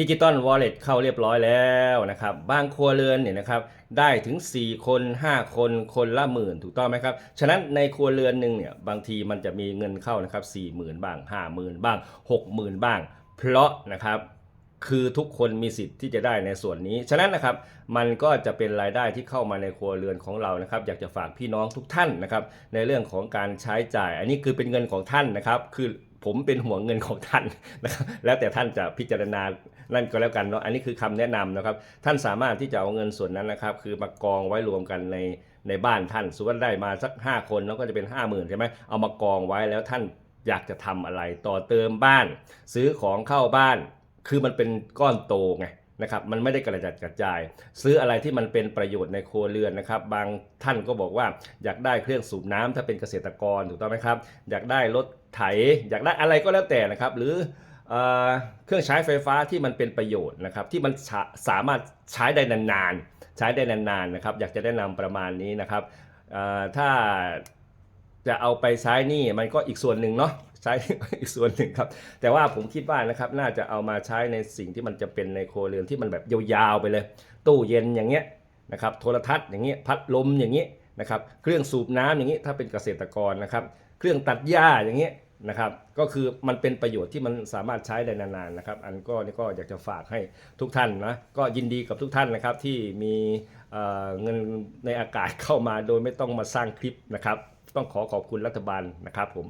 ดิจิตอลวอลเล็ตเข้าเรียบร้อยแล้วนะครับ บางครัวเรือนเนี่ยนะครับได้ถึง 4 คน 5 คนคนละหมื่นถูกต้องไหมครับ ฉะนั้นในครัวเรือนหนึ่งเนี่ยบางทีมันจะมีเงินเข้านะครับ4 0,000 บ้าง 50,000 บ้าง 60,000 บ้าง เพราะนะครับ คือทุกคนมีสิทธิ์ที่จะได้ในส่วนนี้ ฉะนั้นนะครับ มันก็จะเป็นรายได้ที่เข้ามาในครัวเรือนของเรานะครับ อยากจะฝากพี่น้องทุกท่านนะครับ ในเรื่องของการใช้จ่าย อันนี้คือเป็นเงินของท่านนะครับ คือผมเป็นห่วงเงินของท่านนะครับ แล้วแต่ท่านจะพิจารณา นั่นก็แล้วกันเนาะ อันนี้คือคำแนะนำนะครับ ท่านสามารถที่จะเอาเงินส่วนนั้นนะครับ คือมากองไว้รวมกันในในบ้านท่าน สมมติว่าได้มาสัก 5 คนแล้วก็จะเป็น 5 0,000ใช่ไหมเอามากองไว้แล้วท่านอยากจะทำอะไร ต่อเติมบ้าน ซื้อของเข้าบ้าน คือมันเป็นก้อนโตไงนะครับมันไม่ได้กระจัดกระจาย ซื้ออะไรที่มันเป็นประโยชน์ในครัวเรือนนะครับ บางท่านก็บอกว่าอยากได้เครื่องสูบน้ำถ้าเป็นเกษตรกรถูกต้องไหมครับ อยากได้รถไถ อยากได้อะไรก็แล้วแต่นะครับ หรือเครื่องใช้ไฟฟ้าที่มันเป็นประโยชน์นะครับ ที่มันสามารถใช้ได้นานๆ ใช้ได้นานๆนะครับ อยากจะแนะนำประมาณนี้นะครับถ้าจะเอาไปใช้นี่มันก็อีกส่วนหนึ่งเนาะ ช้อีกส่วนหนึ่งครับ แต่ว่าผมคิดว่านะครับน่าจะเอามาใช้ในสิ่งที่มันจะเป็นในโครเรือนที่มันแบบยาวๆไปเลย ตู้เย็นอย่างเงี้ยนะครับโทรทัศน์อย่างเงี้ยพัดลมอย่างเงี้ยนะครับเครื่องสูบน้ำอย่างเงี้ยถ้าเป็นเกษตรกรนะครับ เครื่องตัดหญ้าอย่างเงี้ยนะครับก็คือมันเป็นประโยชน์ที่มันสามารถใช้ได้นานๆนะครับ อันก็นี่ก็อยากจะฝากให้ทุกท่านนะก็ยินดีกับทุกท่านนะครับที่มีเงินในอากาศเข้ามาโดยไม่ต้องมาสร้างคลิปนะครับ ต้องขอขอบคุณรัฐบาลนะครับผม